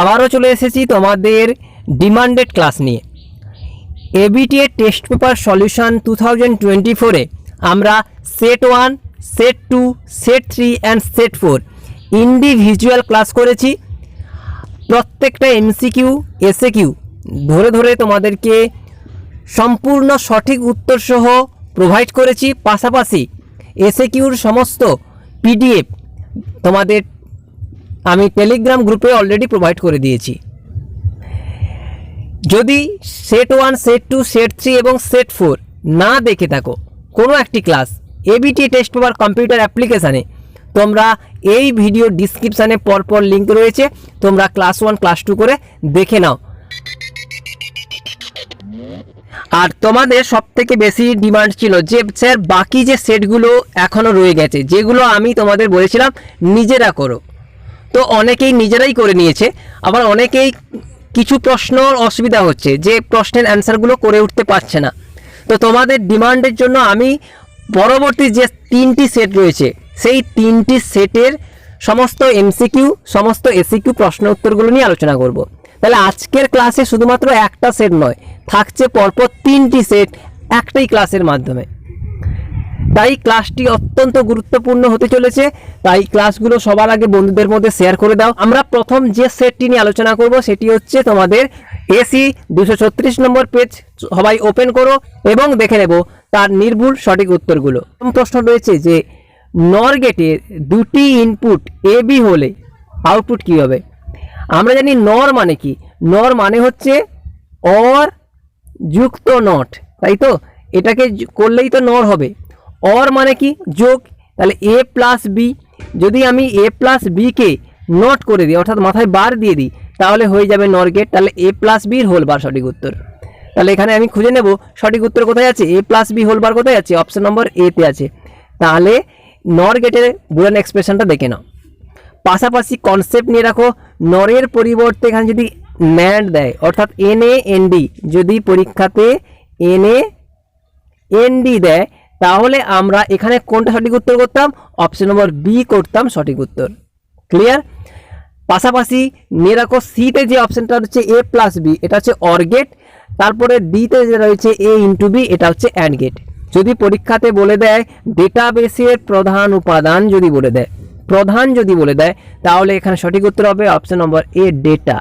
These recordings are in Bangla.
আবারও চলে এসেছি তোমাদের ডিমান্ডেড ক্লাস নিয়ে। এবিটি এর test paper solution two thousand twenty ফোরে আমরা set one, set two, set three and set four individual class করেছি। প্রত্যেকটা এমসিকিউ এসএ কিউ ধরে ধরে তোমাদেরকে সম্পূর্ণ সঠিক উত্তর সহ প্রোভাইড করেছি। পাশাপাশি এসএ কিউর সমস্ত পিডিএফ তোমাদের আমি টেলিগ্রাম গ্রুপে অলরেডি প্রোভাইড করে দিয়েছি। যদি set one set two set three এবং সেট ফোর না দেখে থাকো, কোনো একটি class ABT test paper computer অ্যাপ্লিকেশানে তোমরা এই ভিডিও ডিসক্রিপশানে পরপর লিঙ্ক রয়েছে, তোমরা ক্লাস ওয়ান ক্লাস টু করে দেখে নাও। আর তোমাদের সব থেকে বেশি ডিমান্ড ছিল যে, স্যার, বাকি যে সেটগুলো এখনও রয়ে গেছে, যেগুলো আমি তোমাদের বলেছিলাম, নিজেরা করো। তো অনেকেই নিজেরাই করে নিয়েছে। আবার অনেকেই কিছু প্রশ্ন অসুবিধা হচ্ছে যে প্রশ্নের অ্যান্সারগুলো করে উঠতে পারছে না। তো তোমাদের ডিমান্ডের জন্য আমি পরবর্তী যে তিনটি সেট রয়েছে, সেই তিনটি সেটের সমস্ত এমসিকিউ সমস্ত এসিকিউ প্রশ্ন উত্তরগুলো নিয়ে আলোচনা করব। তাহলে আজকের ক্লাসে শুধুমাত্র একটা সেট নয়, থাকছে পরপর তিনটি সেট একটাই ক্লাসের মাধ্যমে। তাই ক্লাসটি অত্যন্ত গুরুত্বপূর্ণ হতে চলেছে। তাই ক্লাসগুলো সবার আগে বন্ধুদের মধ্যে শেয়ার করে দাও। আমরা প্রথম যে সেটটি নিয়ে আলোচনা করব, সেটি হচ্ছে তোমাদের এসি দুশো নম্বর পেজ সবাই ওপেন করো এবং দেখে নেব তার নির্ভুল সঠিক উত্তরগুলো। প্রথম প্রশ্ন রয়েছে যে নর গেটের দুটি ইনপুট এ বি হলে আউটপুট কী হবে? আমরা জানি নর মানে কি? নর মানে হচ্ছে অর যুক্ত নট তাই তো? এটাকে করলেই তো নর হবে। অর মানে কি? যোগ, তাহলে এ প্লাস বি যদি আমি এ প্লাস বিকে নট করে দিই, অর্থাৎ মাথায় বার দিয়ে দিই, তাহলে হয়ে যাবে নর গেট তাহলে এ প্লাস বির হোল বার সঠিক উত্তর। তাহলে এখানে আমি খুঁজে নেব, সঠিক উত্তর কোথায় আছে? A plus B whole bar কোথায় আছে? অপশন নম্বর এতে আছে। তাহলে নর গেটের বুলান এক্সপ্রেশনটা দেখে নাও। পাশাপাশি কনসেপ্ট নিয়ে রাখো নরের পরিবর্তে এখানে যদি ন্যান্ড দেয়, অর্থাৎ এন এ এন ডি যদি পরীক্ষাতে এন এ এন ডি দেয় তাহলে আমরা এখানে কোনটা সঠিক উত্তর করতাম? অপশন নম্বর বি করতাম সঠিক উত্তর। ক্লিয়ার পাশাপাশি নিয়ে রাখো সিতে যে অপশনটা হচ্ছে এ প্লাস বি এটা হচ্ছে অর গেট তারপরে ডিতে যে রয়েছে এ ইন্টু বি এটা হচ্ছে অ্যান্ড গেট যদি পরীক্ষাতে বলে দেয় ডেটাবেসের প্রধান উপাদান যদি বলে দেয়, প্রধান যদি বলে দেয়, তাহলে এখানে সঠিক উত্তর হবে option number A data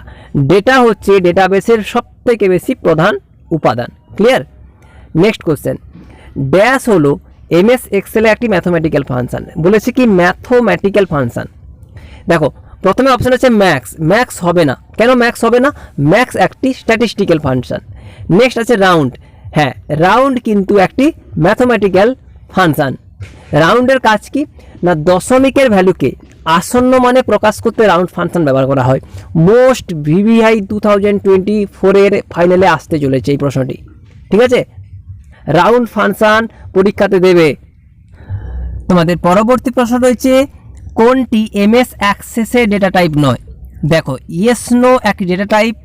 data হচ্ছে ডেটাবেসের সব থেকে বেশি প্রধান উপাদান। ক্লিয়ার নেক্সট কোশ্চেন ড্যাশ হলো এমএস এক্সেলে একটি ম্যাথমেটিক্যাল ফাংশান বলেছে কি ম্যাথমেটিক্যাল ফাংশান দেখো, প্রথমে অপশন আছে ম্যাক্স ম্যাক্স হবে না। কেন ম্যাক্স হবে না? ম্যাক্স একটি স্ট্যাটিস্টিক্যাল ফাংশান নেক্সট আছে রাউন্ড হ্যাঁ রাউন্ড কিন্তু একটি ম্যাথমেটিক্যাল ফাংশান রাউন্ডের কাজ কি? না, দশমিকের ভ্যালুকে আসন্ন মানে প্রকাশ করতে রাউন্ড ফাংশন ব্যবহার করা হয়। Most VVI two thousand twenty ফোরের ফাইনালে আসতে চলেছে এই প্রশ্নটি। ঠিক আছে? রাউন্ড ফাংশন পরীক্ষাতে দেবে। তোমাদের পরবর্তী প্রশ্ন রয়েছে, কোনটি এমএস অ্যাক্সেসের ডেটা টাইপ নয়? দেখো ইয়েস নো একটি ডেটা টাইপ,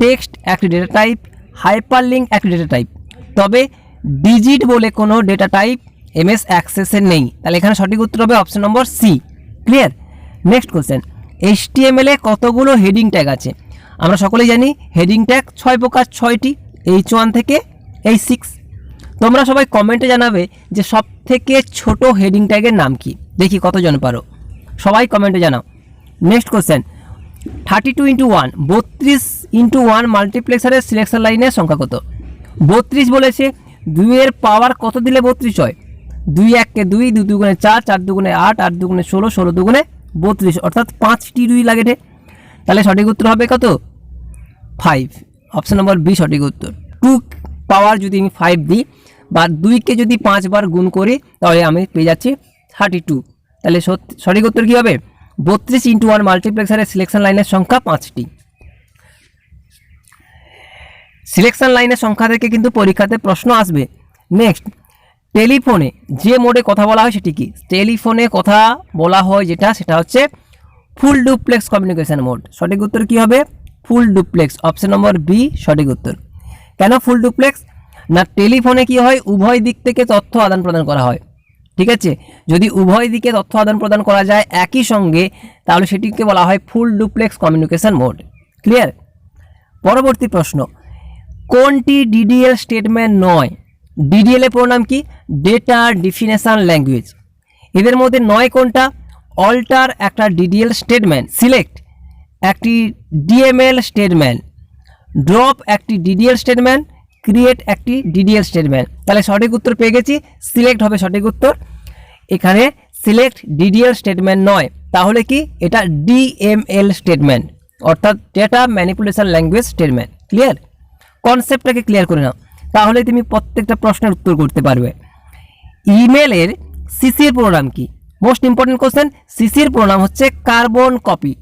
টেক্সট, একটি ডেটা টাইপ হাইপারলিঙ্ক একটি ডেটা টাইপ। তবে ডিজিট বলে কোনো ডেটা টাইপ এমএস অ্যাক্সেসের নেই। তাহলে এখানে সঠিক উত্তর হবে option number C. Clear? Next question. HTML এ কতগুলো হেডিং ট্যাগ আছে? আমরা সকলেই জানি, হেডিং ট্যাগ ছয় প্রকার, ছয়টি, এইচ ওয়ান থেকে এইচ সিক্স। তোমরা সবাই কমেন্টে জানাবে যে সব থেকে ছোট হেডিং ট্যাগের নাম কি। দেখি কতজন পারো। সবাই কমেন্টে জানাও। Next question thirty two into one বত্রিশ ইন্টু ওয়ান মাল্টিপ্লেক্সারের সিলেকশন লাইনের সংখ্যা কত? বত্রিশ বলেছে, দুইয়ের পাওয়ার কত দিলে বত্রিশ হয়? দুই এককে দুই দু দুগুণে চার চার দুগুণে আট আট দুগুণে ষোলো ষোলো দুগুণে বত্রিশ, অর্থাৎ পাঁচটি দুই লাগে। তাহলে সঠিক উত্তর হবে কত? ফাইভ অপশন নম্বর বি সঠিক উত্তর। টু পাওয়ার যদি আমি ফাইভ দিই বা দুইকে যদি পাঁচবার গুণ করি, তাহলে আমি পেয়ে যাচ্ছি থার্টি টু তাহলে সঠিক উত্তর কী হবে? বত্রিশ ইন্টু ওয়ান মাল্টিপ্লেক্সারের সিলেকশন লাইনের সংখ্যা পাঁচটি। সিলেকশন লাইনের সংখ্যা থেকে কিন্তু পরীক্ষাতে প্রশ্ন আসবে। নেক্সট টেলিফোনে যে মোডে কথা বলা হয় সেটি কি? টেলিফোনে কথা বলা হয় যেটা, সেটা হচ্ছে ফুল ডুপ্লেক্স কমিউনিকেশন মোড সঠিক উত্তর কী হবে? Full duplex option number B সঠিক উত্তর। কেন ফুল ডুপ্লেক্স না টেলিফোনে কি হয়? উভয় দিক থেকে তথ্য আদান প্রদান করা হয়। ঠিক আছে? যদি উভয় দিকে তথ্য আদান প্রদান করা যায় একই সঙ্গে, তাহলে সেটিকে বলা হয় full duplex communication mode. Clear? পরবর্তী প্রশ্ন। কোনটি ডিডিএল স্টেটমেন্ট নয়? ডিডিএল এর প্রোনাম কি? Data definition language. এদের মধ্যে নয় কোনটা? অল্টার একটা ডিডিএল স্টেটমেন্ট। সিলেক্ট। একটি ডিএমএল স্টেটমেন্ট। ড্রপ একটি ডিডিএল স্টেটমেন্ট। ক্রিয়েট একটি ডিডিএল স্টেটমেন্ট তাহলে সঠিক উত্তর পেয়ে গেছি সিলেক্ট হবে সঠিক উত্তর। এখানে সিলেক্ট ডিডিএল স্টেটমেন্ট নয়, তাহলে কি? এটা ডিএমএল স্টেটমেন্ট অর্থাৎ data manipulation language statement clear কনসেপ্টটাকে clear করে নাও, তাহলে তুমি প্রত্যেকটা প্রশ্নের উত্তর করতে পারবে। ইমেলের সিসির প্রোগ্রাম কি? মোস্ট ইম্পর্টেন্ট কোশ্চেন সিসির প্রোগ্রাম হচ্ছে কার্বন কপি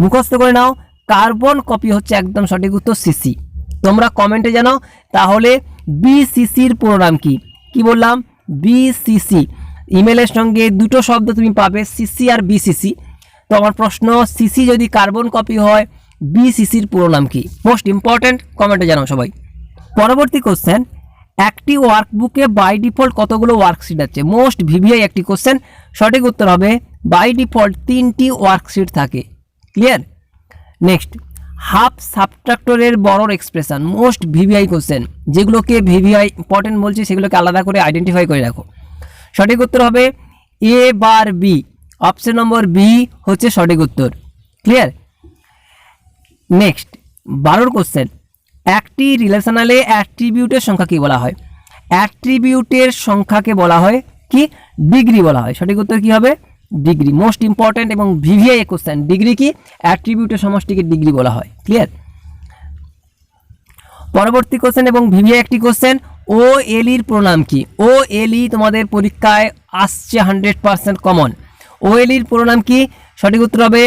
মুখস্থ করে নাও কার্বন কপি হচ্ছে একদম সঠিক উত্তর সিসি তোমরা কমেন্টে জানাও, তাহলে বিসিসির প্রোগ্রাম কি? কি বললাম? বিসিসি ইমেলের সঙ্গে দুটো শব্দ তুমি পাবে সিসি আর বিসিসি তো আমার প্রশ্ন সিসি যদি কার্বন কপি হয় বিসিসির পুরো নাম কি? মোস্ট ইম্পর্ট্যান্ট কমেন্টে জানাও সবাই। পরবর্তী কোশ্চেন একটি ওয়ার্কবুকে বাই ডিফল্ট কতগুলো ওয়ার্কশিট আছে? মোস্ট ভিভিআই একটি কোশ্চেন সঠিক উত্তর হবে বাই ডিফল্ট তিনটি ওয়ার্কশিট থাকে। ক্লিয়ার নেক্সট হাফ সাবট্রাক্টরের বড়র এক্সপ্রেশন মোস্ট ভিভিআই কোশ্চেন যেগুলোকে ভিভিআই ইম্পর্টেন্ট বলছি, সেগুলোকে আলাদা করে আইডেন্টিফাই করে রাখো। সঠিক উত্তর হবে A bar B option number B হচ্ছে সঠিক উত্তর। ক্লিয়ার নেক্সট বারোর কোশ্চেন একটি রিলেশনালে অ্যাট্রিবিউটের সংখ্যা কি বলা হয়? অ্যাট্রিবিউটের সংখ্যাকে বলা হয় কি? ডিগ্রি বলা হয়। সঠিক উত্তর কি হবে? ডিগ্রি। মোস্ট ইম্পর্ট্যান্ট এবং ভিভিআই কোশ্চেন ডিগ্রি কি? অ্যাট্রিবিউটের সমষ্টিকে ডিগ্রি বলা হয়। ক্লিয়ার পরবর্তী কোশ্চেন এবং ভিভিআই একটি কোশ্চেন ও এলির প্রণাম কি? ও এলি তোমাদের পরীক্ষায় আসছে হান্ড্রেড পার্সেন্ট কমন ও এলির প্রণাম কি? সঠিক উত্তর হবে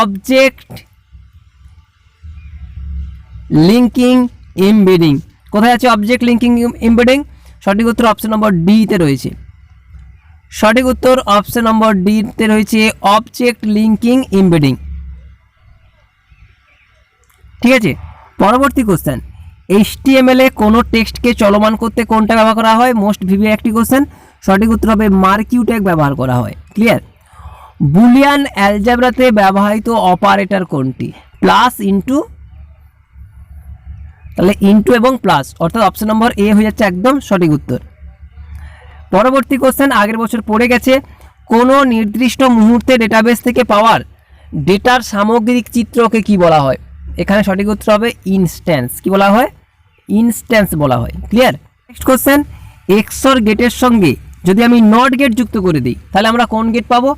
অবজেক্ট লিঙ্কিং এমবেডিং কোথায় আছে অবজেক্ট লিঙ্কিং এমবেডিং সঠিক উত্তর অপশন নম্বর ডিতে রয়েছে। সঠিক উত্তর অপশন নম্বর ডিতে রয়েছে অবজেক্ট লিঙ্কিং এমবেডিং ঠিক আছে? পরবর্তী কোশ্চেন এইচটিএমএল এ কোনো টেক্সটকে চলমান করতে কোনটা ব্যবহার করা হয়? মোস্ট ভিভি একটি কোশ্চেন সঠিক উত্তর হবে মার্কিউ ট্যাগ ব্যবহার করা হয়। ক্লিয়ার বুলিয়ান অ্যালজাব্রাতে ব্যবহৃত অপারেটর কোনটি? Plus, into? তাহলে ইন্টু এবং প্লাস, অর্থাৎ অপশন নম্বর এ হয়ে যাচ্ছে একদম সঠিক উত্তর। পরবর্তী কোশ্চেন আগের বছর পড়ে গেছে। কোনো নির্দিষ্ট মুহূর্তে ডেটাবেস থেকে পাওয়ার ডেটার সামগ্রিক চিত্রকে কি বলা হয়? এখানে সঠিক উত্তর হবে ইনস্ট্যান্স কি বলা হয়? ইনস্ট্যান্স বলা হয়। ক্লিয়ার নেক্সট কোশ্চেন এক্সর গেটের সঙ্গে যদি আমি নট গেট যুক্ত করে দিই, তাহলে আমরা কোন গেট পাবো?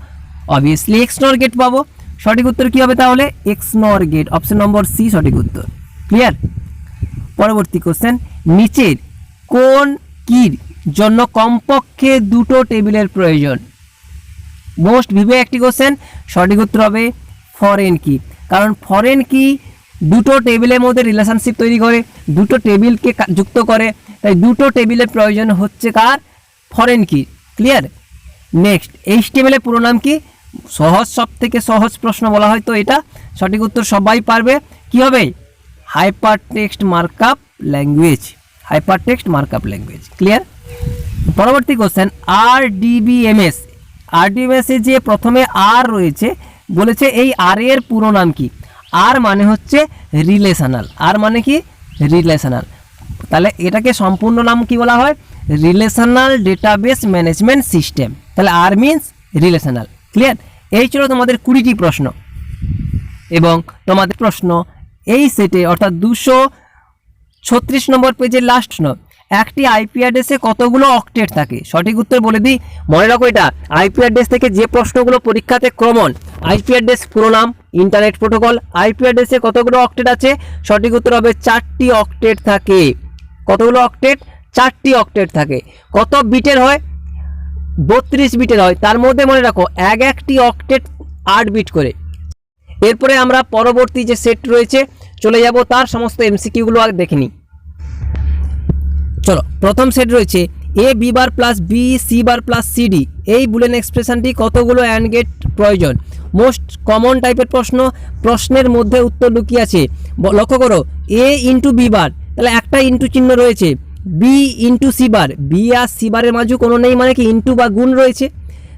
অবভিয়াসলি এক্স নর গেট পাবো। সঠিক উত্তর কী হবে তাহলে? এক্স নর গেট অপশন নম্বর সি সঠিক উত্তর। ক্লিয়ার পরবর্তী কোশ্চেন নিচের কোন কির জন্য কমপক্ষে দুটো টেবিলের প্রয়োজন। মোস্ট ভিভে একটি কোশ্চেন সঠিক উত্তর হবে ফরেন কি কারণ ফরেন কি দুটো টেবিলের মধ্যে রিলেশনশিপ তৈরি করে, দুটো টেবিলকে যুক্ত করে। তাই দুটো টেবিলের প্রয়োজন হচ্ছে কার? ফরেন কি ক্লিয়ার নেক্সট এইচ টেবিলের পুরো নাম কি? সহজ সব থেকে সহজ প্রশ্ন বলা হয় তো এটা। সঠিক উত্তর সবাই পারবে। কি হবে? Hyper text markup language hyper text markup language clear পরবর্তী কোশ্চেন আর ডিবিএমএস আরডিএমএস এ যে প্রথমে আর রয়েছে, বলেছে এই আর এর পুরো নাম কি? আর মানে হচ্ছে রিলেশনাল আর মানে কি? রিলেশনাল তাহলে এটাকে সম্পূর্ণ নাম কি বলা হয়? রিলেশনাল ডেটাবেস ম্যানেজমেন্ট সিস্টেম তাহলে আর মিনস রিলেশনাল ক্লিয়ার এই ছিল তোমাদের কুড়িটি প্রশ্ন। এবং তোমাদের প্রশ্ন, এই সেটে অর্থাৎ দুশো ছত্রিশ নম্বর পেজের লাস্ট প্রশ্ন একটি আইপি অ্যাড্রেসে কতগুলো অক্টেট থাকে? সঠিক উত্তর বলে দিই, মনে রাখো এটা আইপি অ্যাড্রেস থেকে যে প্রশ্নগুলো পরীক্ষাতে ক্রমণ আইপি অ্যাড্রেস পুরো নাম ইন্টারনেট প্রোটোকল আইপি অ্যাড্রেসে কতগুলো অক্টেট আছে? সঠিক উত্তর হবে চারটি অক্টেট থাকে। কতগুলো অক্টেট চারটি অক্টেট থাকে। কত বিটের হয়? বত্রিশ বিটের হয়। তার মধ্যে মনে রাখো, এক একটি অক্টেট আট বিট করে। এরপরে আমরা পরবর্তী যে সেট রয়েছে, চলে যাব, তার সমস্ত এমসিকিউগুলো আর দেখে নিই। চলো, প্রথম সেট রয়েছে A B bar plus B C bar plus CD এই বুলেন এক্সপ্রেশনটি কতগুলো অ্যান্ড গেট প্রয়োজন? মোস্ট কমন টাইপের প্রশ্ন, প্রশ্নের মধ্যে উত্তর লুকিয়ে আছে। লক্ষ্য করো এ ইন্টু বি বার তাহলে একটা ইন্টু চিহ্ন রয়েছে। B into C bar B আর সি বারের মাঝে কোনো নেই মানে কি ইন্টু বা গুণ রয়েছে।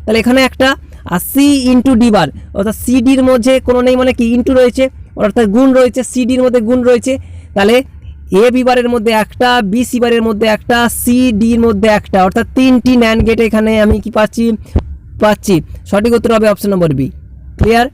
তাহলে এখানে একটা, আর সি ইন্টু ডি বার অর্থাৎ সি ডির মধ্যে কোনো নেই মানে কি ইন্টু রয়েছে, অর্থাৎ গুণ রয়েছে সি ডির মধ্যে গুণ রয়েছে। তাহলে এ বি বারের মধ্যে একটা বি সি বারের মধ্যে একটা সি ডির মধ্যে একটা। অর্থাৎ তিনটি ন্যান গেট এখানে আমি কি পাচ্ছি? পাচ্ছি। সঠিক উত্তর হবে option number B clear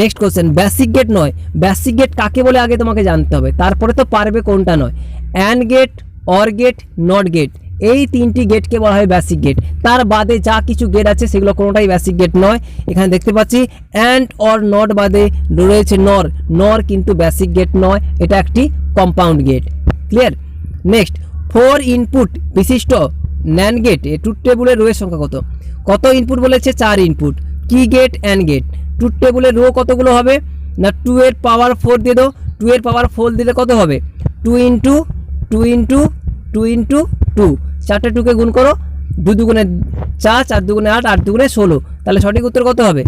next question basic gate নয়। বেসিক গেট কাকে বলে আগে তোমাকে জানতে হবে? তারপরে তো পারবে কোনটা নয়। And gate or gate not gate এই তিনটি গেটকে বলা হয় বেসিক গেট তার বাদে যা কিছু গেট আছে সেগুলো কোনোটাই বেসিক গেট নয়। এখানে দেখতে পাচ্ছি অ্যান্ড অর নট বাদে রয়েছে নর নর কিন্তু বেসিক গেট নয়। এটা একটি compound gate clear next four input বিশিষ্ট ন্যান গেট এ ট্রুথ টেবুলের রোয়ের সংখ্যা কত? কত ইনপুট বলেছে? চার ইনপুট কি গেট অ্যান্ড গেট ট্রুথ টেবুলের রো কতগুলো হবে? না টু এর পাওয়ার ফোর দিয়ে দাও। টু এর পাওয়ার ফোর দিলে কত হবে? Two into two into two into two চারটে টুকে গুণ করো। দু দুগুণে চার চার দুগুণে আট আট দুগুণে ষোলো। তাহলে সঠিক উত্তর কত হবে?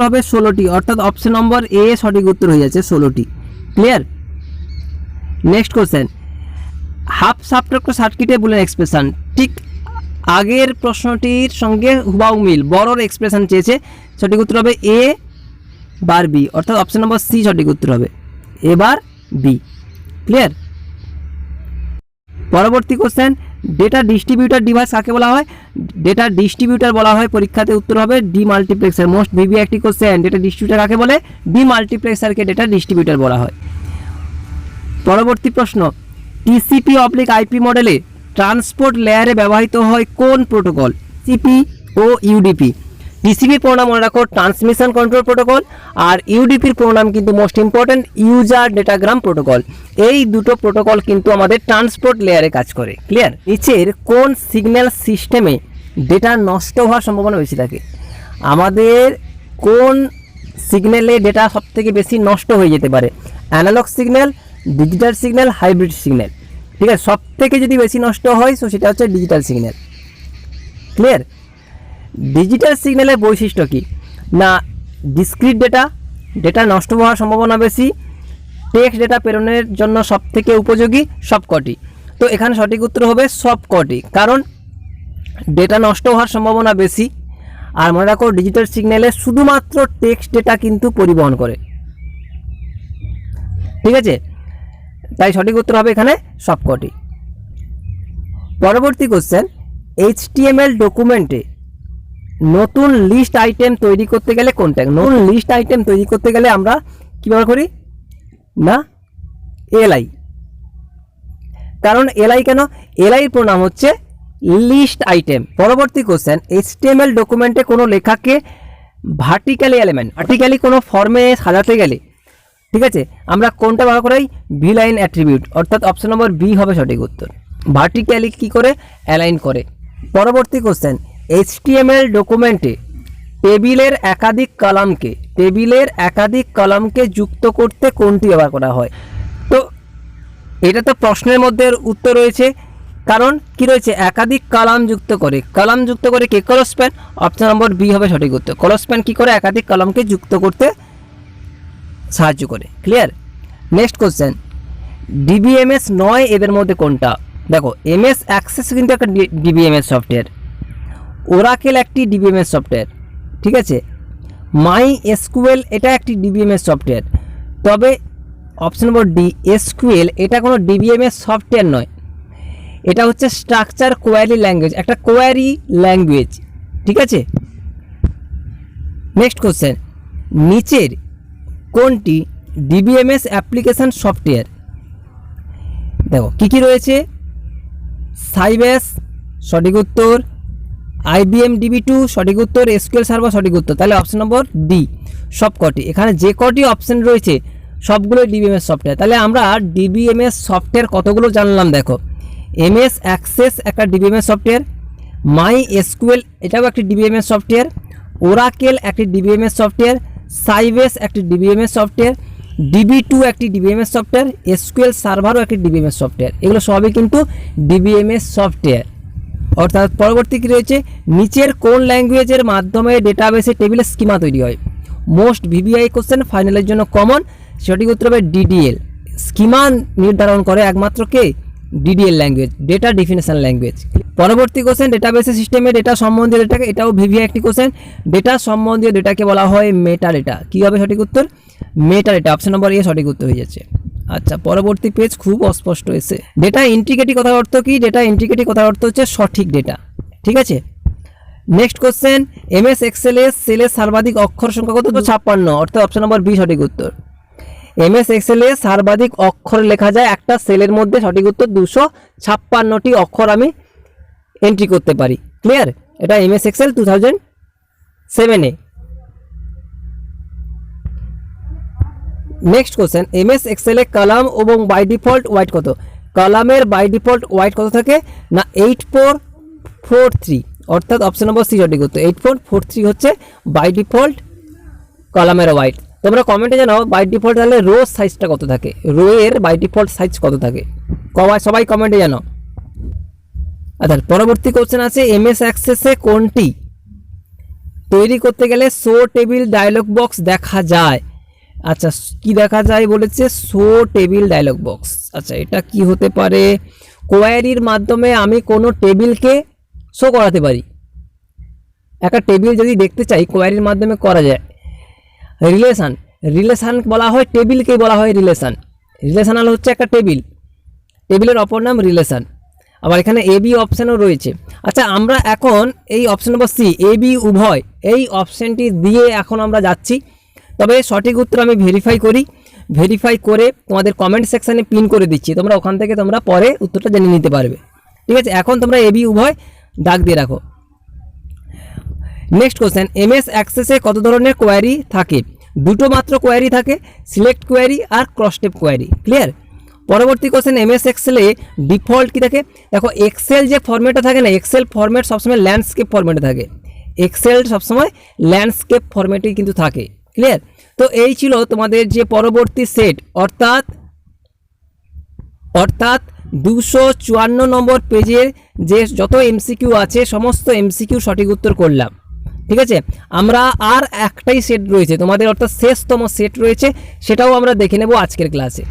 হবে ষোলোটি। অর্থাৎ অপশন নম্বর এ সঠিক উত্তর হয়ে যাচ্ছে ষোলোটি। Clear next question half subtractor সার্কিটে বলেন এক্সপ্রেশন ঠিক আগের প্রশ্নটির সঙ্গে হুবাউ মিল। বড়র এক্সপ্রেশন চেয়েছে, সঠিক উত্তর হবে এ বার বি অর্থাৎ অপশন নম্বর সি সঠিক উত্তর হবে এবার বি ক্লিয়ার পরবর্তী কোশ্চেন ডেটা ডিস্ট্রিবিউটার ডিভাইস কাকে বলা হয়? ডেটা ডিস্ট্রিবিউটার বলা হয়, পরীক্ষাতে উত্তর হবে ডি মাল্টিপ্লেক্সার মোস্ট ভিভি একটি কোশ্চেন ডেটা ডিস্ট্রিবিউটার কাকে বলে? ডি মাল্টিপ্লেক্সারকে ডেটা ডিস্ট্রিবিউটার বলা হয়। পরবর্তী প্রশ্ন টিসিপি অবলিক আইপি মডেলে ট্রান্সপোর্ট লেয়ারে ব্যবহৃত হয় কোন প্রোটোকল সিপি ও ইউডিপি টিসিপির প্রোনাম মনে রাখো ট্রান্সমিশন কন্ট্রোল প্রোটোকল আর ইউডিপির প্রোনাম কিন্তু most important user datagram protocol এই দুটো প্রোটোকল কিন্তু আমাদের ট্রান্সপোর্ট লেয়ারে কাজ করে। ক্লিয়ার নিচের কোন সিগন্যাল সিস্টেমে ডেটা নষ্ট হওয়ার সম্ভাবনা বেশি থাকে? আমাদের কোন সিগন্যালে ডেটা সব থেকে বেশি নষ্ট হয়ে যেতে পারে? Analog signal digital signal hybrid signal ঠিক আছে? সব থেকে যদি বেশি নষ্ট হয় তো সেটা হচ্ছে ডিজিটাল সিগন্যাল ক্লিয়ার ডিজিটাল সিগন্যালের বৈশিষ্ট্য কী? না ডিসক্রিট ডেটা ডেটা নষ্ট হওয়ার সম্ভাবনা বেশি টেক্সট ডেটা প্রেরণের জন্য সব থেকে উপযোগী সবকটি। তো এখানে সঠিক উত্তর হবে সবকটি, কারণ ডেটা নষ্ট হওয়ার সম্ভাবনা বেশি। আর মনে রাখো ডিজিটাল সিগন্যালে শুধুমাত্র টেক্সট ডেটা কিন্তু পরিবহন করে। ঠিক আছে? তাই সঠিক উত্তর হবে এখানে সবকটি। পরবর্তী কোশ্চেন এইচটিএমএল ডকুমেন্টে নতুন লিস্ট আইটেম তৈরি করতে গেলে কোনটা? নতুন লিস্ট আইটেম তৈরি করতে গেলে আমরা কী ব্যবহার করি? না? এলআই কারণ এলআই কেন? এলআই প্রোনাম হচ্ছে লিস্ট আইটেম পরবর্তী কোশ্চেন এইচটিএমএল ডকুমেন্টে কোনো লেখাকে ভার্টিক্যালি এলিমেন্ট ভার্টিক্যালি কোনো ফর্মে সাজাতে গেলে, ঠিক আছে? আমরা কোনটা ব্যবহার করাই? ভি লাইন অ্যাট্রিবিউট অর্থাৎ অপশন নম্বর বি হবে সঠিক উত্তর। ভার্টিক্যালি কি করে? অ্যালাইন করে। পরবর্তী কোশ্চেন এইচটিএমএল ডকুমেন্টে টেবিলের একাধিক কলামকে, টেবিলের একাধিক কলামকে যুক্ত করতে কোনটি ব্যবহার করা হয়? তো এটা তো প্রশ্নের মধ্যে উত্তর রয়েছে। কারণ কি রয়েছে? একাধিক কলাম যুক্ত করে। কলাম যুক্ত করে কে কলসপ্যান অপশন নম্বর বি হবে সঠিক উত্তর। কলসপ্যান কী করে? একাধিক কলামকে যুক্ত করতে সাহায্য করে। ক্লিয়ার নেক্সট কোশ্চেন ডিবিএমএস নয় এদের মধ্যে কোনটা? দেখো এমএস অ্যাক্সেস কিন্তু একটা D B M S software Oracle একটি D B M S software ঠিক আছে? মাই এসকিউএল এটা একটি ডিবিএমএস সফটওয়্যার তবে অপশন নম্বর ডি এসকিউএল এটা কোনো ডিবিএমএস সফটওয়্যার নয়। এটা হচ্ছে স্ট্রাকচার কোয়ারি ল্যাঙ্গুয়েজ একটা কোয়ারি ল্যাঙ্গুয়েজ ঠিক আছে? নেক্সট কোশ্চেন নিচের কোনটি ডিবিএমএস অ্যাপ্লিকেশন সফটওয়্যার দেখো, কী কী রয়েছে? সাইবেস, সঠিক উত্তর আইবিএম ডিবি টু সঠিক উত্তর এসকিউএল সার্ভার সঠিক উত্তর তাহলে অপশন নম্বর ডি সব কটি এখানে যে কটি অপশন রয়েছে সবগুলো ডিবিএমএস সফটওয়্যার তাহলে আমরা ডিবিএমএস সফটওয়্যার কতগুলো জানলাম দেখো এমএস অ্যাক্সেস একটা D B M S software my S Q L এটাও একটি D B M S software Oracle একটি D B M S software Sybase একটি D B M S software D B two একটি D B M S software S Q L সার্ভারও একটি D B M S software এগুলো সবই কিন্তু ডিবিএমএস সফটওয়্যার অর্থাৎ পরবর্তী কী রয়েছে? নিচের কোন ল্যাঙ্গুয়েজের মাধ্যমে ডেটাবেসে টেবিলের স্কিমা তৈরি হয়? মোস্ট ভিভিআই কোশ্চেন ফাইনালের জন্য কমন সঠিক উত্তর হবে ডিডিএল স্কিমা নির্ধারণ করে একমাত্র কে? DDL language data definition language পরবর্তী কোশ্চেন ডেটাবেসের সিস্টেমে ডেটা সম্বন্ধীয় ডেটাকে এটাও ভিভিআই একটি কোশ্চেন ডেটা সম্বন্ধীয় ডেটাকে বলা হয় মেটা ডেটা কী হবে সঠিক উত্তর? মেটা ডেটা অপশন নম্বর এ সঠিক উত্তর হয়ে যাচ্ছে। আচ্ছা পরবর্তী পেজ খুব অস্পষ্ট এসে। ডেটা ইন্টিগ্রিটি কথার অর্থ কি? ডেটা ইন্টিগ্রিটি কথার অর্থ হচ্ছে সঠিক ডেটা ঠিক আছে? নেক্সট কোশ্চেন এম এস এক্সেলের সেলের সর্বাধিক অক্ষর সংখ্যা কত? ছাপ্পান্ন। অর্থাৎ অপশন নম্বর বি সঠিক উত্তর। এম এস এক্সেলে সর্বাধিক অক্ষর লেখা যায় একটা সেলের মধ্যে সঠিক উত্তর দুশো ছাপ্পান্নটি অক্ষর আমি এন্ট্রি করতে পারি। ক্লিয়ার এটা M S Excel two thousand সেভেনে নেক্সট কোশ্চেন এম এস এক্সেলে কালাম এবং বাই ডিফল্ট হোয়াইট কত? কালামের বাই ডিফল্ট হোয়াইট কত থাকে? না এইট ফোর ফোর থ্রি অর্থাৎ অপশন নম্বর সি সঠিক উত্তর এইট ফোর ফোর থ্রি হচ্ছে বাই ডিফল্ট কলামের হোয়াইট তোমরা কমেন্টে জানাও বাই ডিফল্ট তাহলে রো সাইজটা কত থাকে? রো এর বাই ডিফল্ট সাইজ কত থাকে? কবাই সবাই কমেন্টে জানাও। আচ্ছা পরবর্তী কোশ্চেন আছে এম এস অ্যাক্সেসে কোনটি? তৈরি করতে গেলে শো টেবিল ডায়লগ বক্স দেখা যায়। আচ্ছা কি দেখা যায় বলেছে? শো টেবিল ডায়লগ বক্স আচ্ছা এটা কি হতে পারে? কোয়ারির মাধ্যমে আমি কোনো টেবিলকে শো করাতে পারি। একটা টেবিল যদি দেখতে চাই কোয়ারির মাধ্যমে করা যায়। রিলেশান রিলেশান বলা হয় টেবিলকেই বলা হয় রিলেশান রিলেশনাল হচ্ছে একটা টেবিল টেবিলের অপর নাম রিলেশান আবার এখানে এ বি অপশানও রয়েছে। আচ্ছা আমরা এখন এই option number C A B উভয়, এই অপশানটি দিয়ে এখন আমরা যাচ্ছি। তবে সঠিক উত্তর আমি ভেরিফাই করি। ভেরিফাই করে তোমাদের কমেন্ট সেকশানে পিন করে দিচ্ছি। তোমরা ওখান থেকে তোমরা পরে উত্তরটা জেনে নিতে পারবে। ঠিক আছে? এখন তোমরা এবি উভয় দাগ দিয়ে রাখো। নেক্সট কোশ্চেন এম এস অ্যাক্সেসে কত ধরনের কোয়ারি থাকে? দুটো মাত্র কোয়ারি থাকে সিলেক্ট কোয়ারি আর ক্রসটেপ কোয়ারি ক্লিয়ার পরবর্তী কোশ্চেন এম এস এক্সেলে ডিফল্ট কী থাকে? দেখো এক্সেল যে ফর্মেটটা থাকে না এক্সেল ফর্মেট সবসময় ল্যান্ডস্কেপ ফর্মেটে থাকে। এক্সেল সবসময় ল্যান্ডস্কেপ ফর্মেটেই কিন্তু থাকে। ক্লিয়ার তো এই ছিল তোমাদের যে পরবর্তী সেট অর্থাৎ অর্থাৎ দুশো চুয়ান্ন নম্বর পেজের যে যত এমসিকিউ আছে, সমস্ত এমসিকিউ সঠিক উত্তর করলাম। ঠিক আছে? আমরা আর একটাই সেট রয়েছে, তোমাদের অর্থাৎ শেষতম সেট রয়েছে, সেটাও আমরা দেখে নেব আজকের ক্লাসে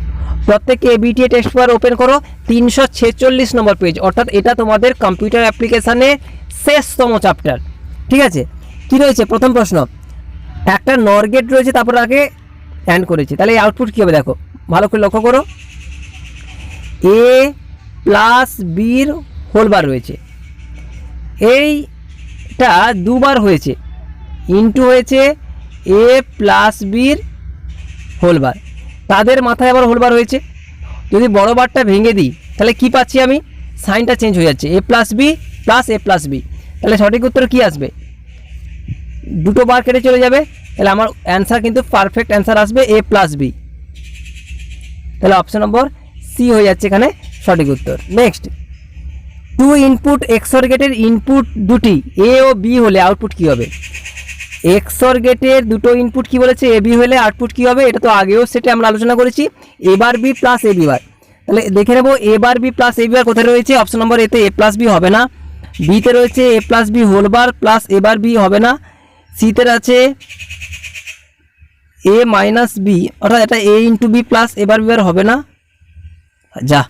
প্রত্যেককে এবিটিএ টেস্ট পেপার ওপেন করো, তিনশো ছেচল্লিশ নম্বর পেজ অর্থাৎ এটা তোমাদের কম্পিউটার অ্যাপ্লিকেশানে শেষতম চ্যাপ্টার ঠিক আছে? কি রয়েছে? প্রথম প্রশ্ন একটা নর গেট রয়েছে, তারপর আগে অ্যান্ড করেছে। তাহলে এই আউটপুট কী হবে দেখো? ভালো করে লক্ষ্য করো। এ প্লাস বির হোলবার রয়েছে। এইটা দুবার হয়েছে। ইন্টু হয়েছে এ প্লাস বির হোলবার তাদের মাথায় আবার হোলবার হয়েছে। যদি বড় বারটা ভেঙে দিই, তাহলে কি পাচ্ছি আমি? সাইনটা চেঞ্জ হয়ে যাচ্ছে। A plus B plus A plus B তাহলে সঠিক উত্তর কী আসবে? দুটো বার কেটে চলে যাবে, তাহলে আমার অ্যান্সার কিন্তু পারফেক্ট অ্যান্সার আসবে এ প্লাস বি তাহলে অপশন নম্বর সি হয়ে যাচ্ছে এখানে সঠিক উত্তর। নেক্সট টু ইনপুট এক্সর গেটের ইনপুট দুটি এ ও বি হলে আউটপুট কী হবে? এক্সর গেটের দুটো ইনপুট কি বলেছে? এ বি হলে আউটপুট কী হবে? এটা তো আগেও সেটা আমরা আলোচনা করেছি। এবার B plus A B bar. তাহলে দেখে নেব এবার B plus A B bar কোথায় রয়েছে? অপশন নম্বর এতে এ প্লাস বি হবে না। বিতে রয়েছে A plus B whole bar plus এবার বি হবে না। সিতে আছে এ মাইনাস বি অর্থাৎ এটা এ ইন্টু বি প্লাস এবার বি বার হবে না। যা,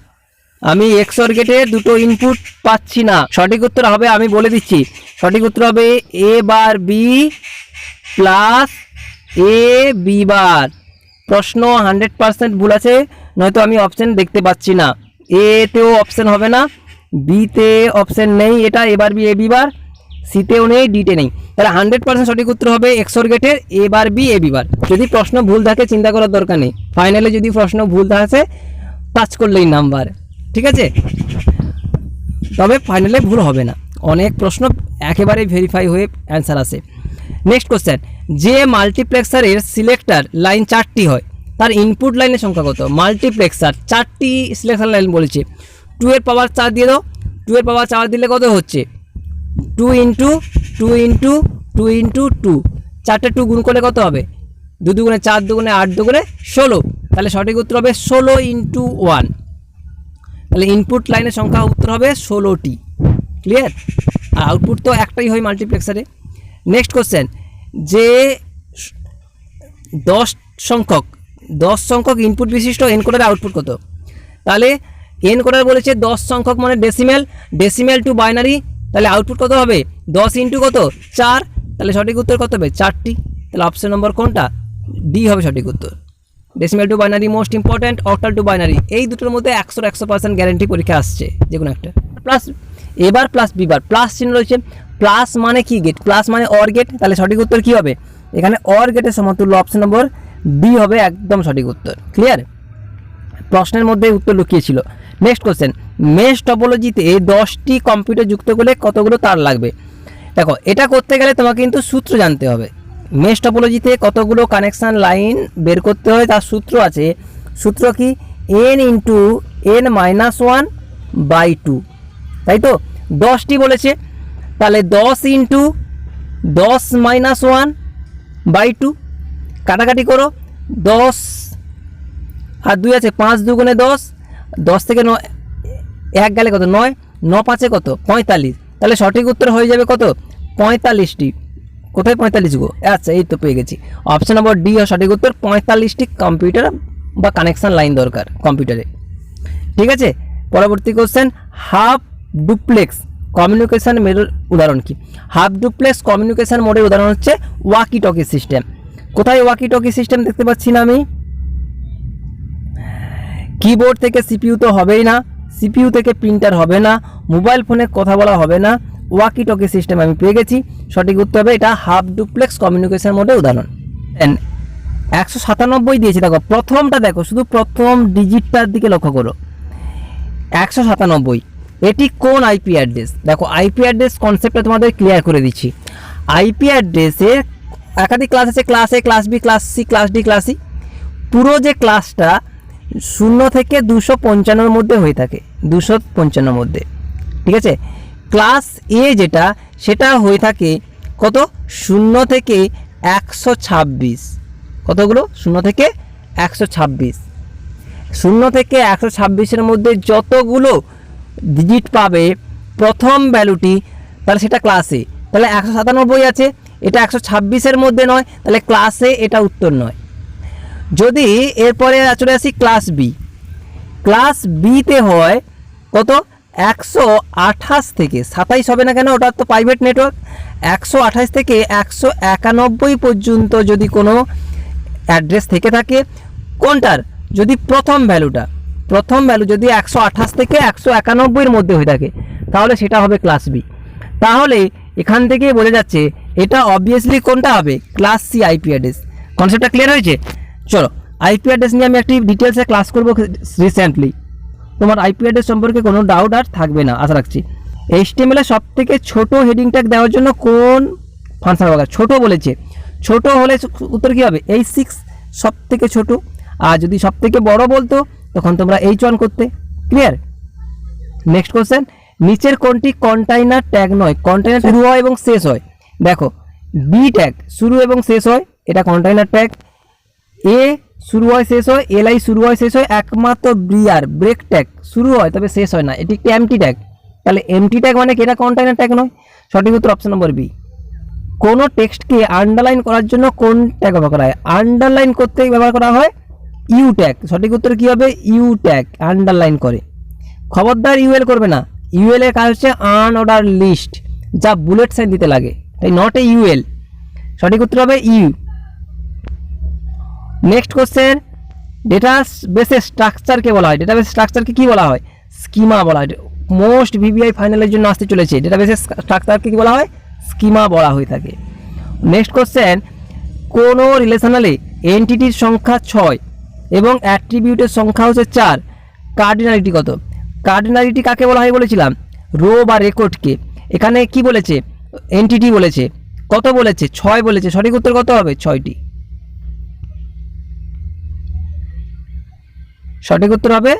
আমি এক্সর গেটের দুটো ইনপুট পাচ্ছি না। সঠিক উত্তর হবে, আমি বলে দিচ্ছি, সঠিক উত্তর হবে A bar B plus A B bar প্রশ্ন হান্ড্রেড পার্সেন্ট ভুল আছে, নয়তো আমি অপশন দেখতে পাচ্ছি না। এতেও অপশন হবে না বিতে অপশন নেই, এটা এবার বি এ বি বার সিতেও নেই ডিতে নেই। তাহলে হান্ড্রেড পার্সেন্ট সঠিক উত্তর হবে এক্সর গেটের এ বার বি এ বি বার যদি প্রশ্ন ভুল থাকে, চিন্তা করার দরকার নেই। ফাইনালে যদি প্রশ্ন ভুল থাকে টাচ করলেই নাম্বার। ঠিক আছে? তবে ফাইনালে ভুল হবে না। অনেক প্রশ্ন একেবারে ভেরিফাই হয়ে অ্যান্সার আসে। নেক্সট কোশ্চেন যে মাল্টিপ্লেক্সারের সিলেক্টার লাইন চারটি হয়, তার ইনপুট লাইনের সংখ্যা কত? মাল্টিপ্লেক্সার চারটি সিলেকশন লাইন বলেছে। টু এর পাওয়ার চার দিয়ে দাও। টু এর পাওয়ার চার দিলে কত হচ্ছে? Two into two into two into two. চারটে টু গুণ করলে কত হবে? দু দুগুণে চার দুগুণে আট দুগুণে ষোলো। তাহলে সঠিক উত্তর হবে ষোলো ইন্টু ওয়ান। তাহলে ইনপুট লাইনের সংখ্যা উত্তর হবে ষোলোটি। ক্লিয়ার? আর আউটপুট তো একটাই হয় মাল্টিপ্লেক্সারে। Next question. যে দশ সংখ্যক দশ সংখ্যক ইনপুট বিশিষ্ট এনকোডারের আউটপুট কত? তাহলে এন করার বলেছে দশ সংখ্যক মানে ডেসিমেল ডেসিমেল টু বাইনারি তাহলে আউটপুট কত হবে? দশ ইন্টু কত? চার। তাহলে সঠিক উত্তর কত হবে? চারটি। তাহলে অপশন নম্বর কোনটা? ডি হবে সঠিক উত্তর। Decimal to binary most important octal to binary এই দুটোর মধ্যে একশো একশো পার্সেন্ট গ্যারেন্টি পরীক্ষা আসছে, যে কোনো একটা। প্লাস এবার প্লাস বিবার প্লাস চিহ্ন রয়েছে। প্লাস মানে কি গেট প্লাস মানে অর গেট তাহলে সঠিক উত্তর কি হবে? এখানে অর গেটের সমতুল্য অপশন নম্বর ডি হবে একদম সঠিক উত্তর। ক্লিয়ার প্রশ্নের মধ্যে উত্তর লুকিয়েছিল। নেক্সট কোশ্চেন মেশ টপোলজিতে দশটি কম্পিউটার যুক্ত করলে কতগুলো তার লাগবে? দেখো, এটা করতে গেলে তোমাকে কিন্তু সূত্র জানতে হবে। মেশ টপোলজিতে কতগুলো কানেকশান লাইন বের করতে হয়? তার সূত্র আছে। সূত্র কি? N into N minus one by two তাই তো? দশটি বলেছে। তাহলে দশ ইন্টু দশ মাইনাস ওয়ান বাই টু কাটাকাটি করো। দশ আর দুই আছে, পাঁচ দুগুণে দশ। দশ থেকে নয় এক গেলে কত? নয় ন পাঁচে কত? পঁয়তাল্লিশ। তাহলে সঠিক উত্তর হয়ে যাবে কত? পঁয়তাল্লিশটি। কোথায় পঁয়তাল্লিশ গো? আচ্ছা এই তো পেয়ে গেছি। অপশন নম্বর ডি সঠিক উত্তর, পঁয়তাল্লিশটি কম্পিউটার বা কানেকশান লাইন দরকার কম্পিউটারে ঠিক আছে? পরবর্তী কোশ্চেন হাফ ডুপ্লেক্স কমিউনিকেশান মোডের উদাহরণ কি? হাফ ডুপ্লেক্স কমিউনিকেশান মোডের উদাহরণ হচ্ছে ওয়াকি টকি সিস্টেম কোথায় ওয়াকি টকি সিস্টেম দেখতে পাচ্ছি না আমি? কিবোর্ড থেকে সিপিইউ তো হবেই না সিপিইউ থেকে প্রিন্টার হবে না মোবাইল ফোনে কথা বলা হবে না ওয়াকি টকি সিস্টেম আমি পেয়ে গেছি। সঠিক উত্তর হবে এটা হাফ ডুপ্লেক্স কমিউনিকেশন মোডের উদাহরণ। একশো সাতানব্বই দিয়েছি, দেখো, প্রথমটা দেখো, শুধু প্রথম ডিজিটটার দিকে লক্ষ্য করো। একশো সাতানব্বই, এটি কোন আইপি অ্যাড্রেস দেখো আইপি অ্যাড্রেস কনসেপ্টটা তোমাদের ক্লিয়ার করে দিচ্ছি। আইপি অ্যাড্রেসে একাধিক ক্লাস আছে class A class B class C class D class C পুরো যে ক্লাসটা শূন্য থেকে দুশো পঞ্চান্নর মধ্যে হয়ে থাকে, দুশো পঞ্চান্নর মধ্যে। ঠিক আছে? ক্লাস এ যেটা, সেটা হয়ে থাকে কত? শূন্য থেকে একশো ছাব্বিশ। কতগুলো? শূন্য থেকে একশো ছাব্বিশ। শূন্য থেকে একশো ছাব্বিশের মধ্যে যতগুলো ডিজিট পাবে, প্রথম ভ্যালুটি তাহলে সেটা ক্লাসে তাহলে একশো সাতানব্বই আছে, এটা একশো ছাব্বিশের মধ্যে নয়, তাহলে ক্লাসে এটা উত্তর নয়। যদি এরপরে চলে আসি ক্লাস বি ক্লাস বিতে হয় কত? একশো আঠাশ থেকে। সাতাইশ হবে না কেন? ওটা তো প্রাইভেট নেটওয়ার্ক একশো আঠাশ থেকে একশো একানব্বই পর্যন্ত যদি কোনো অ্যাড্রেস থেকে থাকে, কোনটার? যদি প্রথম ভ্যালুটা প্রথম ভ্যালু যদি একশো আঠাশ থেকে একশো একানব্বইয়ের মধ্যে হয়ে থাকে, তাহলে সেটা হবে ক্লাস বি তাহলে এখান থেকেই বোঝা যাচ্ছে, এটা অবভিয়াসলি কোনটা হবে? ক্লাস সি আইপি অ্যাড্রেস কনসেপ্টটা ক্লিয়ার হয়েছে? চলো আইপি অ্যাড্রেস নিয়ে আমি একটি ডিটেলসে ক্লাস করব রিসেন্টলি তোমার আইপি অ্যাড্রেস সম্পর্কে কোনো ডাউট আর থাকবে না, আশা রাখছি। এইচটিএমএল সব থেকে ছোট হেডিং ট্যাগ দেওয়ার জন্য কোন ফাংশন ব্যবহার ছোটো বলেছে। ছোট হলে উত্তর কী হবে? এই সিক্স সব থেকে ছোট। আর যদি সব থেকে বড় বলতো, তখন তোমরা এইচ ওয়ান করতে। ক্লিয়ার নেক্সট কোশ্চেন নিচের কোনটি কন্টাইনার ট্যাগ নয়? কন্টাইনার শুরু হয় এবং শেষ হয়। দেখো বি ট্যাগ শুরু এবং শেষ হয়, এটা কন্টাইনার ট্যাগ এ শুরু হয়, শেষ হয় এল আই শুরু হয়, শেষ হয়, একমাত্র ব্রিয়ার ব্রেক ট্যাগ শুরু হয়, তবে শেষ হয় না। এটি একটি এমটি ট্যাগ তাহলে এমটি ট্যাগ মানে কি? এটা কন্টাইনার ট্যাগ নয়। সঠিক উত্তর অপশন নম্বর বি কোনো টেক্সটকে আন্ডারলাইন করার জন্য কোন ট্যাগ ব্যবহার করা হয়? আন্ডারলাইন করতে ব্যবহার করা হয় ইউ ট্যাগ সঠিক উত্তর কী হবে? ইউ ট্যাগ আন্ডারলাইন করে। খবরদার ইউএল করবে না। ইউএল এর কাজ হচ্ছে আন অর্ডার লিস্ট যা বুলেট সাইন দিতে লাগে। তাই নট এ ইউএল সঠিক উত্তর হবে ইউ নেক্সট কোশ্চেন ডেটা বেসের স্ট্রাকচারকে বলা হয়? ডেটা বেস স্ট্রাকচারকে কী বলা হয়? স্কিমা বলা হয়। মোস্ট ভিভিআই ফাইনালের জন্য আসতে চলেছে। ডেটা বেসের স্ট্রাকচারকে কী বলা হয়? স্কিমা বলা হয়ে থাকে। নেক্সট কোশ্চেন কোনো রিলেশনালে এন্টিটির সংখ্যা ছয় এবং অ্যাট্রিবিউটের সংখ্যা হচ্ছে চার। কার্ডিনালিটি কত? কার্ডিনালিটি কাকে বলা হয় বলেছিলাম? রো বা রেকর্ডকে এখানে কি বলেছে? এন্টিটি বলেছে। কত বলেছে? ছয় বলেছে। সঠিক উত্তর কত হবে? ছয়টি। সঠিক উত্তর হবে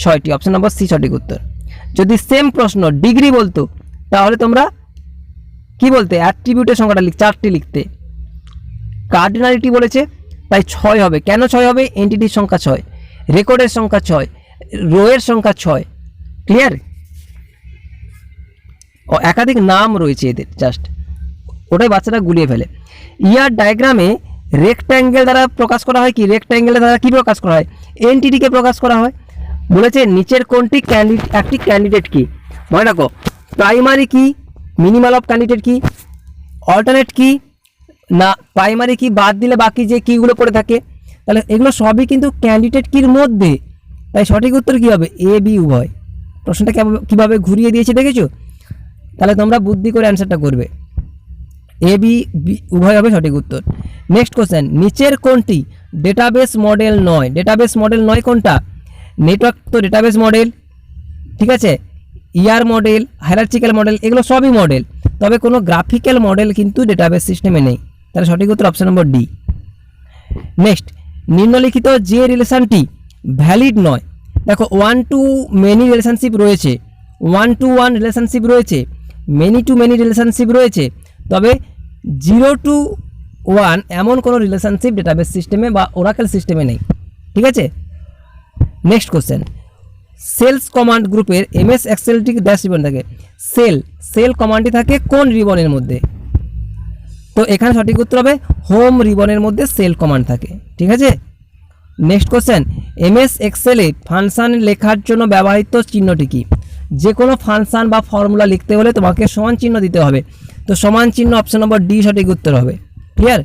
ছয়টি। অপশন নম্বর সি সঠিক উত্তর। যদি সেম প্রশ্ন ডিগ্রি বলতো, তাহলে তোমরা কি বলতে? অ্যাট্রিবিউটের সংখ্যাটা লিখ চারটি লিখতে। কার্ডিনালিটি বলেছে, তাই ছয় হবে। কেন ছয় হবে? এন্টিটির সংখ্যা ছয় রেকর্ডের সংখ্যা ছয় রোয়ের সংখ্যা ছয়। ক্লিয়ার ও, একাধিক নাম রয়েছে এদের জাস্ট ওটাই বাচ্চারা গুলিয়ে ফেলে। ইয়ার ডায়াগ্রামে রেক্ট্যাঙ্গেল দ্বারা প্রকাশ করা হয় কি? রেক্ট্যাঙ্গেল দ্বারা কি প্রকাশ করা হয়? এনটিটিকে প্রকাশ করা হয়। বলেছে নিচের কোনটি ক্যান্ডিডেট একটি ক্যান্ডিডেট কি? মনে রাখো primary key? Minimal of candidate key? Alternate key? না প্রাইমারি কি? বাদ দিলে বাকি যে কিগুলো পড়ে থাকে। তাহলে এগুলো সবই কিন্তু ক্যান্ডিডেট কির মধ্যে। তাই সঠিক উত্তর কী হবে? এ বি উভয় প্রশ্নটা কীভাবে ঘুরিয়ে দিয়েছে, দেখেছ? তাহলে তোমরা বুদ্ধি করে অ্যান্সারটা করবে। এ বি উভয় হবে সঠিক উত্তর। নেক্সট কোশ্চেন নিচের কোনটি ডেটাবেস মডেল নয়? ডেটাবেস মডেল নয় কোনটা? নেটওয়ার্ক তো ডেটাবেস মডেল ঠিক আছে? ইয়ার মডেল হায়ারার্চিক্যাল মডেল এগুলো সবই মডেল তবে কোনো গ্রাফিক্যাল মডেল কিন্তু ডেটাবেস সিস্টেমে নেই। তাহলে সঠিক উত্তর অপশন নম্বর ডি নেক্সট নিম্নলিখিত যে রিলেশনটি ভ্যালিড নয়, দেখো ওয়ান টু মেনি রিলেশনশিপ রয়েছে। ওয়ান টু ওয়ান রিলেশনশিপ রয়েছে। মেনি টু মেনি রিলেশনশিপ রয়েছে। তবে জিরো টু ওয়ান এমন কোনো রিলেশনশিপ ডেটাবেস সিস্টেমে বা ওরাকেল সিস্টেমে নেই। ঠিক আছে? নেক্সট কোশ্চেন সেলস কমান্ড গ্রুপের এমএস এক্সেলটি ড্যাশ রিবন থাকে। সেল সেল কমান্ডটি থাকে কোন রিবনের মধ্যে? তো এখানে সঠিক উত্তর হবে হোম রিবনের মধ্যে সেল কমান্ড থাকে। ঠিক আছে? নেক্সট কোশ্চেন এমএস এক্সেলে ফাংশন লেখার জন্য ব্যবহৃত চিহ্নটি কি? যে কোনো ফাংশন বা ফর্মুলা লিখতে হলে তোমাকে সমান চিহ্ন দিতে হবে। তো সমান চিহ্ন অপশন নম্বর ডি সঠিক উত্তর হবে। ক্লিয়ার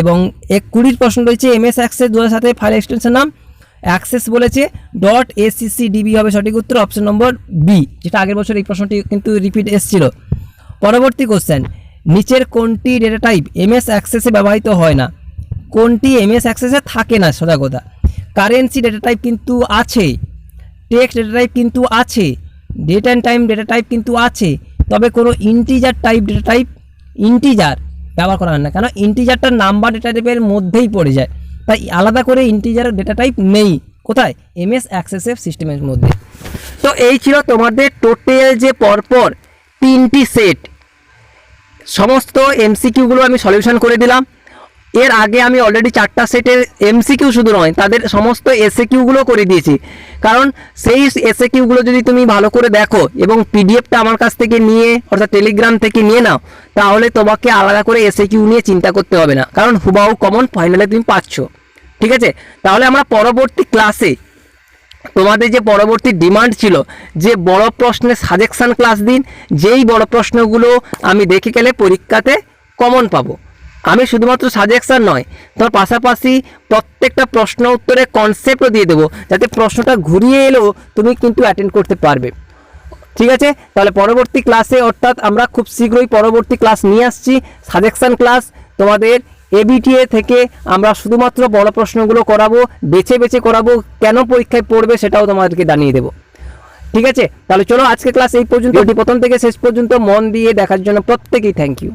এবং এক কুড়ির প্রশ্ন রয়েছে এমএস অ্যাক্সেস দু হাজার সাথে ফাইল এক্সটেনশন নাম অ্যাক্সেস বলেছে ডট এসিসি ডিবি হবে সঠিক উত্তর অপশন নম্বর বি যেটা আগের বছর এই প্রশ্নটি কিন্তু রিপিট এসেছিল। পরবর্তী কোশ্চেন নিচের কোনটি ডেটা টাইপ এমএস অ্যাক্সেসে ব্যবহৃত হয় না? কোনটি এমএস অ্যাক্সেসে থাকে না? সোজা কথা কারেন্সি ডেটা টাইপ কিন্তু আছে টেক্সট ডেটা টাইপ কিন্তু আছে date and time data type কিন্তু আছে তবে কোনো integer type data type integer ব্যবহার করা হয় না। কেন? ইন্টিজারটা নাম্বার ডেটা টাইপের মধ্যেই পড়ে যায়। তাই আলাদা করে ইন্টিজার ডেটা টাইপ নেই। কোথায়? এমএস অ্যাক্সেসের সিস্টেমের মধ্যে। তো এই ছিল তোমাদের টোটাল যে পরপর তিনটি সেট সমস্ত এমসিকিউগুলো আমি সলিউশন করে দিলাম। এর আগে আমি অলরেডি চারটা সেটের এমসিকিউ শুধু নয়, তাদের সমস্ত এসএ কিউগুলো করে দিয়েছি। কারণ সেই এসএ কিউগুলো যদি তুমি ভালো করে দেখো এবং পিডিএফটা আমার কাছ থেকে নিয়ে, অর্থাৎ টেলিগ্রাম থেকে নিয়ে নাও, তাহলে তোমাকে আলাদা করে এসএ কিউ নিয়ে চিন্তা করতে হবে না। কারণ হুবাহু কমন ফাইনালে তুমি পাচ্ছ। ঠিক আছে? তাহলে আমরা পরবর্তী ক্লাসে তোমাদের যে পরবর্তী ডিমান্ড ছিল, যে বড় প্রশ্নের সাজেকশান ক্লাস দিন, যেই বড় প্রশ্নগুলো আমি দেখে গেলে পরীক্ষাতে কমন পাবো। আমি শুধুমাত্র সাজেকশান নয় তোমার পাশাপাশি প্রত্যেকটা প্রশ্ন উত্তরে কনসেপ্টও দিয়ে দেবো যাতে প্রশ্নটা ঘুরিয়ে এলেও তুমি কিন্তু অ্যাটেন্ড করতে পারবে। ঠিক আছে? তাহলে পরবর্তী ক্লাসে অর্থাৎ আমরা খুব শীঘ্রই পরবর্তী ক্লাস নিয়ে আসছি সাজেকশান ক্লাস তোমাদের এবিটিএ থেকে আমরা শুধুমাত্র বড় প্রশ্নগুলো করাবো বেছে বেছে করাবো কেন পরীক্ষায় পড়বে সেটাও তোমাদেরকে জানিয়ে দেবো। ঠিক আছে? তাহলে চলো আজকে ক্লাস এই পর্যন্ত প্রথম থেকে শেষ পর্যন্ত মন দিয়ে দেখার জন্য প্রত্যেকেই থ্যাংক ইউ